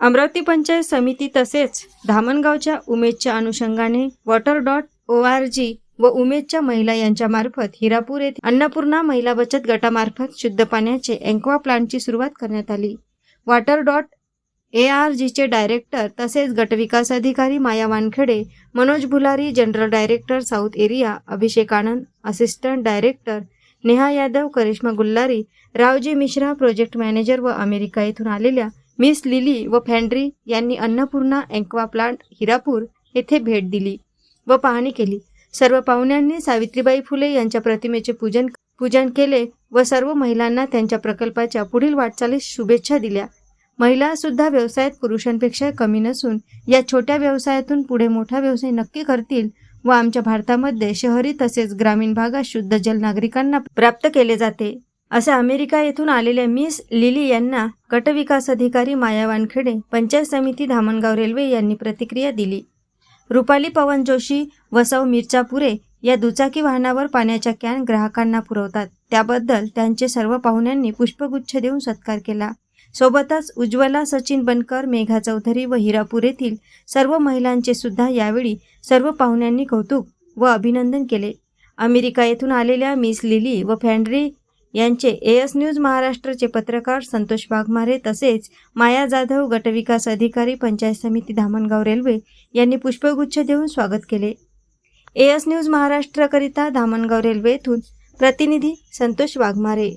अमरावती पंचायत समिती तसेच धामणगावच्या उमेदच्या अनुषंगाने water dot O R G व उमेदच्या महिला यांच्यामार्फत हिरापूर येथे अन्नपूर्णा महिला बचत गटामार्फत शुद्ध पाण्याचे एन्क्वा प्लांटची सुरुवात करण्यात आली. वॉटर डॉट ए आर जीचे डायरेक्टर तसेच गटविकास अधिकारी Maya Wankhede Manoj Bhulari general director south area Abhishek Anand assistant director Neha Yadav Karishma Gullari Raoji Mishra project manager व अमेरिका येथून आलेल्या मिस लिली व फॅन्ड्री यांनी अन्नपूर्णा अँक्वा प्लांट हिरापूर येथे भेट दिली व पाहणी केली. सर्व पाहुण्यांनी सावित्रीबाई फुले यांच्या प्रतिमेचे पूजन पूजन केले व सर्व महिलांना त्यांच्या प्रकल्पाच्या पुढील वाटचालीस शुभेच्छा दिल्या. महिला सुद्धा व्यवसायात पुरुषांपेक्षा कमी नसून या छोट्या व्यवसायातून पुढे मोठा व्यवसाय नक्की करतील व आमच्या भारतामध्ये शहरी तसेच ग्रामीण भागात शुद्ध जल नागरिकांना प्राप्त केले जाते. असे अमेरिका येथून आलेल्या मिस लिली यांना गटविकास अधिकारी माया वानखेडे पंचायत समिती धामणगाव रेल्वे यांनी प्रतिक्रिया दिली. रुपाली पवन जोशी वसव मिरचापुरे या दुचाकी वाहनावर पाण्याच्या कॅन ग्राहकांना पुरवतात. त्याबद्दल त्यांचे सर्व पाहुण्यांनी पुष्पगुच्छ देऊन सत्कार केला. सोबतच उज्ज्वला सचिन बनकर मेघा चौधरी व हिरापूर येथील सर्व महिलांचे सुद्धा यावेळी सर्व पाहुण्यांनी कौतुक व अभिनंदन केले. अमेरिका येथून आलेल्या मिस लिली व फॅन्ड्री यांचे एएस न्यूज महाराष्ट्रचे पत्रकार संतोष वाघमारे तसेच माया जाधव गटविकास अधिकारी पंचायत समिती धामणगाव रेल्वे यांनी पुष्पगुच्छ देऊन स्वागत केले. एएस न्यूज महाराष्ट्रकरिता धामणगाव रेल्वे येथून प्रतिनिधी संतोष वाघमारे